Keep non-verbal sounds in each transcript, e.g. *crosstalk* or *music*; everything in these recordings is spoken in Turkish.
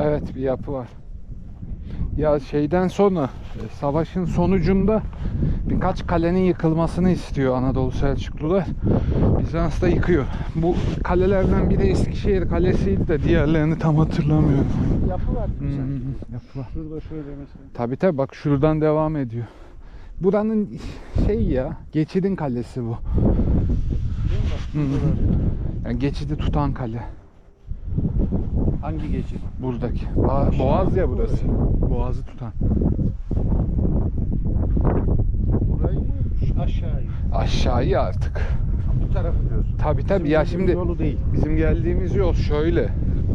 Evet bir yapı var. Ya şeyden sonra e, savaşın sonucunda birkaç kalenin yıkılmasını istiyor Anadolu Selçuklular. Bizans da yıkıyor. Bu kalelerden biri Eskişehir Kalesi'ydi de diğerlerini tam hatırlamıyorum. Yapı var. Hmm, güzel. yapı var. Şurada şöyle mesela. Tabi tabi bak şuradan devam ediyor. Buranın şey ya geçidin kalesi bu. Değil mi var. Yani geçidi tutan kale. Hangi geçit? Buradaki. Ba- Boğaz ya burası. Boğazı tutan. Burayı mı? Şu Aşağıyı. Aşağıya artık. Bu tarafı diyorsun. Tabi tabi Bizim ya şimdi Yolu değil. bizim geldiğimiz yol şöyle.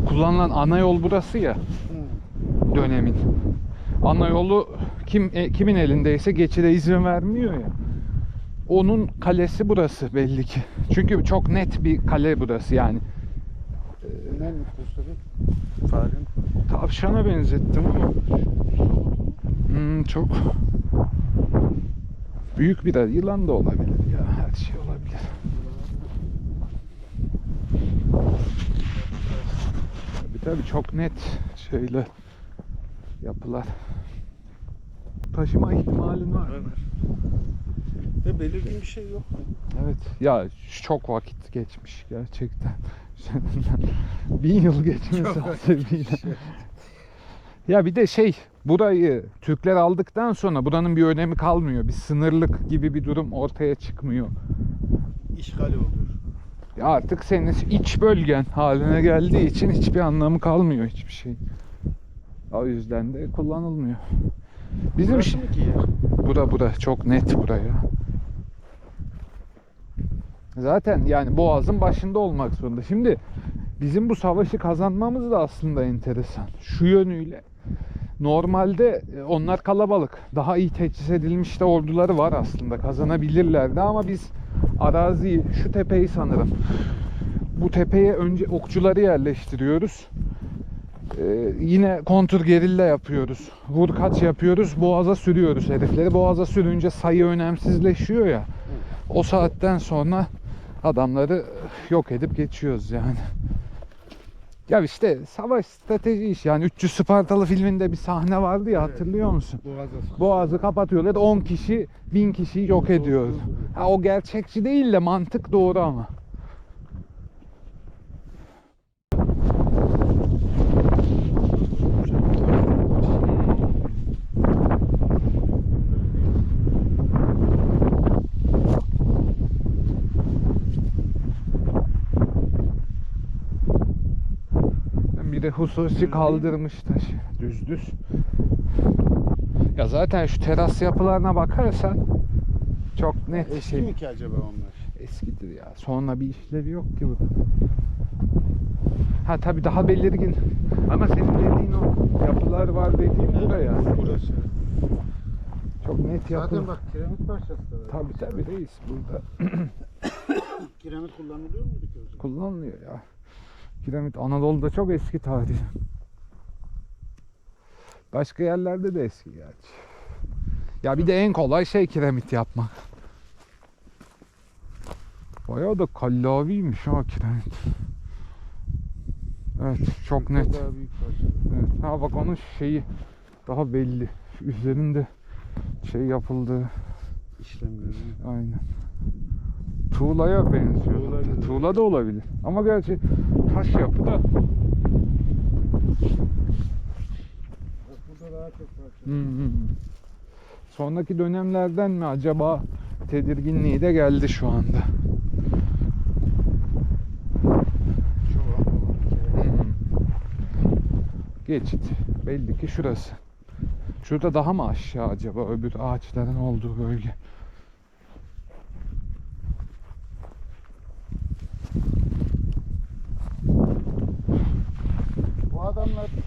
Kullanılan ana yol burası ya Hı. dönemin. Ana yolu kim e, kimin elindeyse geçide izin vermiyor ya. Onun kalesi burası belli ki. Çünkü çok net bir kale burası yani. Ne gösterir? Farenin. Tavşana benzettim ama hmm, çok büyük bir yılan da olabilir ya. Her şey olabilir. Tabii tabii çok net şeyler yapılar. Taşıma ihtimalin var. Ve belirgin bir şey yok? Evet. Ya çok vakit geçmiş gerçekten. Bin yıl geçmesi hasebiyle. Ya bir de şey burayı Türkler aldıktan sonra buranın bir önemi kalmıyor. Bir sınırlık gibi bir durum ortaya çıkmıyor. İşgali oluyor. Ya artık senin iç bölgen haline geldiği için hiçbir anlamı kalmıyor hiçbir şey. O yüzden de kullanılmıyor. Bizim Burası şey, mı ki yer? bura bura çok net buraya. Zaten yani Boğaz'ın başında olmak zorunda. Şimdi bizim bu savaşı kazanmamız da aslında enteresan. Şu yönüyle normalde e, onlar kalabalık. Daha iyi teçhiz edilmiş de orduları var aslında. Kazanabilirlerdi ama biz araziyi, şu tepeyi sanırım. Bu tepeye önce okçuları yerleştiriyoruz. Ee, yine kontur gerilla yapıyoruz. Vur kaç yapıyoruz. Boğaza sürüyoruz herifleri. Boğaza sürünce sayı önemsizleşiyor ya. O saatten sonra adamları yok edip geçiyoruz yani. Ya işte savaş strateji iş yani 300 Spartalı filminde bir sahne vardı ya hatırlıyor musun? Boğaz'a Boğazı kapatıyorlar 10 kişi 1000 kişiyi yok ediyor. Ha, o gerçekçi değil de mantık doğru ama. Bir de hususi kaldırmış taşı. Düz düz. Ya zaten şu teras yapılarına bakarsan çok net Eski şey. mi ki acaba onlar? Eskidir ya. Sonra bir işlevi yok ki bu. Ha tabi daha belirgin. Ama senin dediğin o yapılar var dediğin buraya. Burası. Çok net yapı. Zaten bak kiremit parçası da var. Tabi tabi reis burada *coughs* Kiremit kullanılıyor muydu ki o zaman? kullanılıyor ya. Kiremit Anadolu'da çok eski tarih. Başka yerlerde de eski gerçi. Ya bir de en kolay şey kiremit yapmak. Bayağı da kallaviymiş ha kiremit. Evet çok net. Evet. Ha bak onun şeyi daha belli. Üzerinde şey yapıldığı İşlemleri. aynen. Tuğlaya benziyor. Tuğla. Tuğla da olabilir. Ama gerçi taş yapı da burada daha çok parça. Hı hı. Sonraki dönemlerden mi acaba tedirginliği de geldi şu anda. Hı. Geçit. Belli ki şurası. Şurada daha mı aşağı acaba öbür ağaçların olduğu bölge? Bu adamlar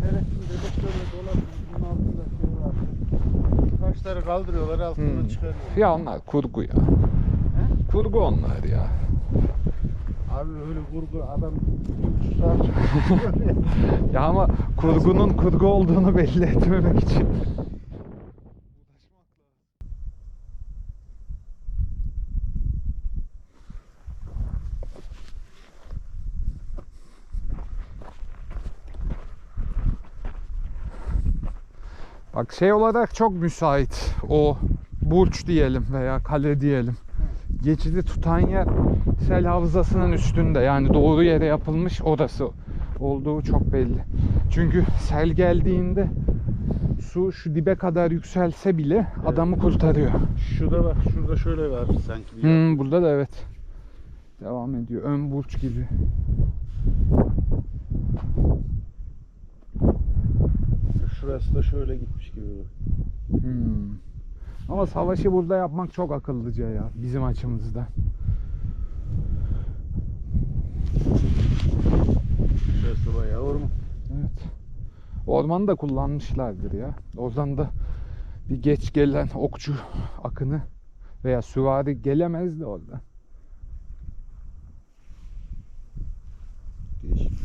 seyretsin dedektörle dolaşıyor. Bunun altında şey var. Taşları kaldırıyorlar altından Hmm. çıkarıyorlar. Ya onlar kurgu ya. He? Kurgu onlar ya. Abi öyle kurgu adam 3 saat çıkıyor. *laughs* Ya ama kurgunun kurgu olduğunu belli etmemek için. *laughs* Bak şey olarak çok müsait. O burç diyelim veya kale diyelim. Geçidi tutan yer sel havzasının üstünde. Yani doğru yere yapılmış orası olduğu çok belli. Çünkü sel geldiğinde su şu dibe kadar yükselse bile adamı kurtarıyor. Şurada bak şurada şöyle var sanki bir Hmm, burada da evet. Devam ediyor. Ön burç gibi. Şurası da şöyle gitmiş gibi. Hmm. Ama savaşı burada yapmak çok akıllıca ya bizim açımızdan. Şurası bayağı orman. Evet. Ormanı da kullanmışlardır ya. Oradan da bir geç gelen okçu akını veya süvari gelemezdi orada.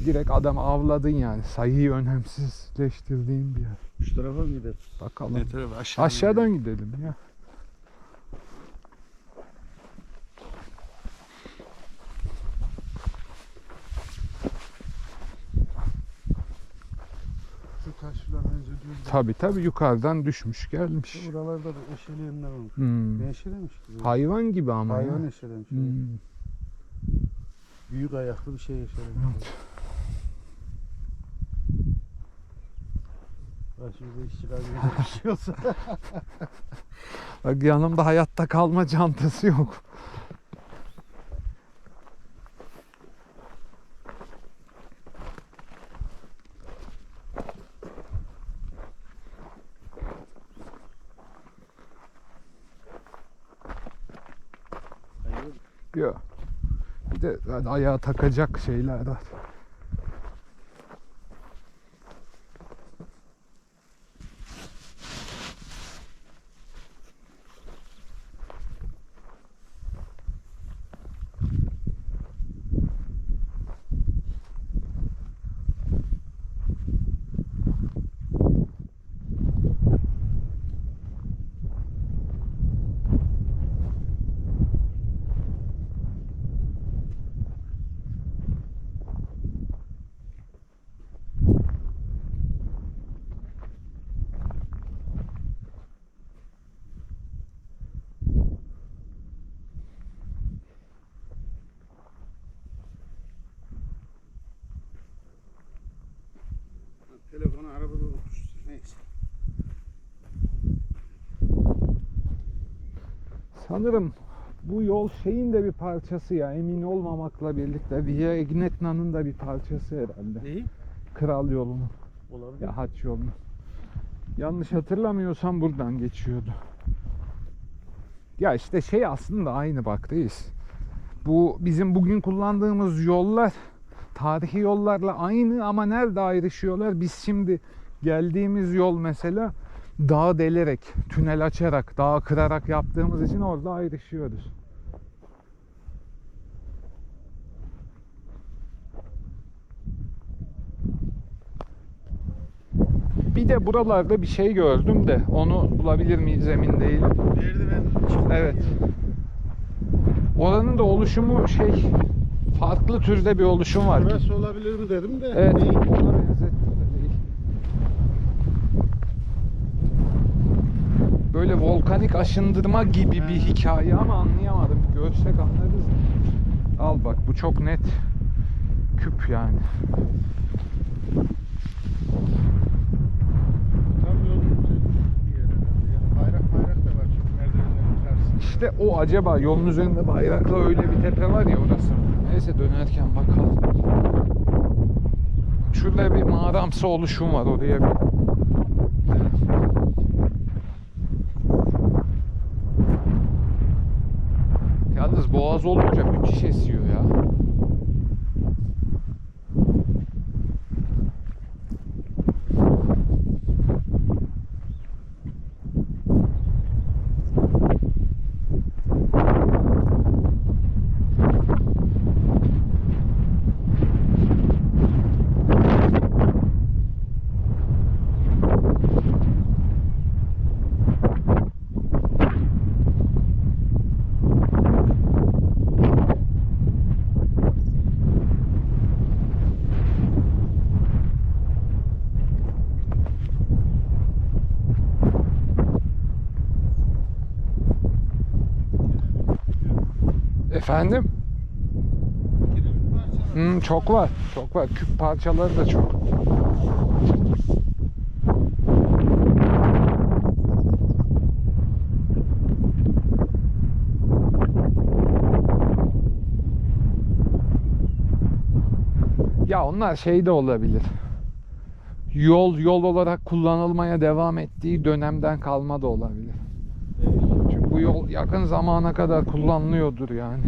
Direkt adam avladın yani. Sayıyı önemsizleştirdiğin bir yer. Şu tarafa mı gidelim? Bakalım. Ne tarafa? Aşağı Aşağıdan gidelim ya. Şu taşlar bence düz. Tabi tabi yukarıdan düşmüş gelmiş. Buralarda da eşeleyenler olmuş. Hmm. Ne eşelemiş? Hayvan gibi ama Hayvan ya. eşelemiş. Hmm. Büyük ayaklı bir şey eşelemiş. Başımıza iş çıkarmayacak bir şey olsa. *laughs* Bak yanımda hayatta kalma çantası yok. Hayır. Yok. De yani ayağa takacak şeyler var. Telefonu arabada unutmuş. Neyse. Sanırım bu yol şeyin de bir parçası ya emin olmamakla birlikte Via Ignetna'nın da bir parçası herhalde. Neyi? Kral yolunun Olabilir. ya haç yolunun. Yanlış hatırlamıyorsam buradan geçiyordu. Ya işte şey aslında aynı bak reis. Bu bizim bugün kullandığımız yollar tarihi yollarla aynı ama nerede ayrışıyorlar? Biz şimdi geldiğimiz yol mesela dağ delerek, tünel açarak, dağ kırarak yaptığımız için orada ayrışıyoruz. Bir de buralarda bir şey gördüm de onu bulabilir miyiz emin değilim. Evet. Oranın da oluşumu şey farklı türde bir oluşum var. Burası olabilir mi dedim de. Evet, ona benzettim de Böyle volkanik aşındırma gibi bir hikaye ama anlayamadım. Görsek anlarız. Al bak bu çok net küp yani. İşte o acaba yolun üzerinde bayrakla öyle bir tepe var ya orası. Neyse dönerken bakalım. Şurada bir mağaramsı oluşum var oraya bir. Yalnız boğaz olunca müthiş esiyor ya. Efendim? Hmm, çok var. Çok var. Küp parçaları da çok. Ya onlar şey de olabilir. Yol yol olarak kullanılmaya devam ettiği dönemden kalma da olabilir. Bu yol yakın zamana kadar kullanılıyordur yani.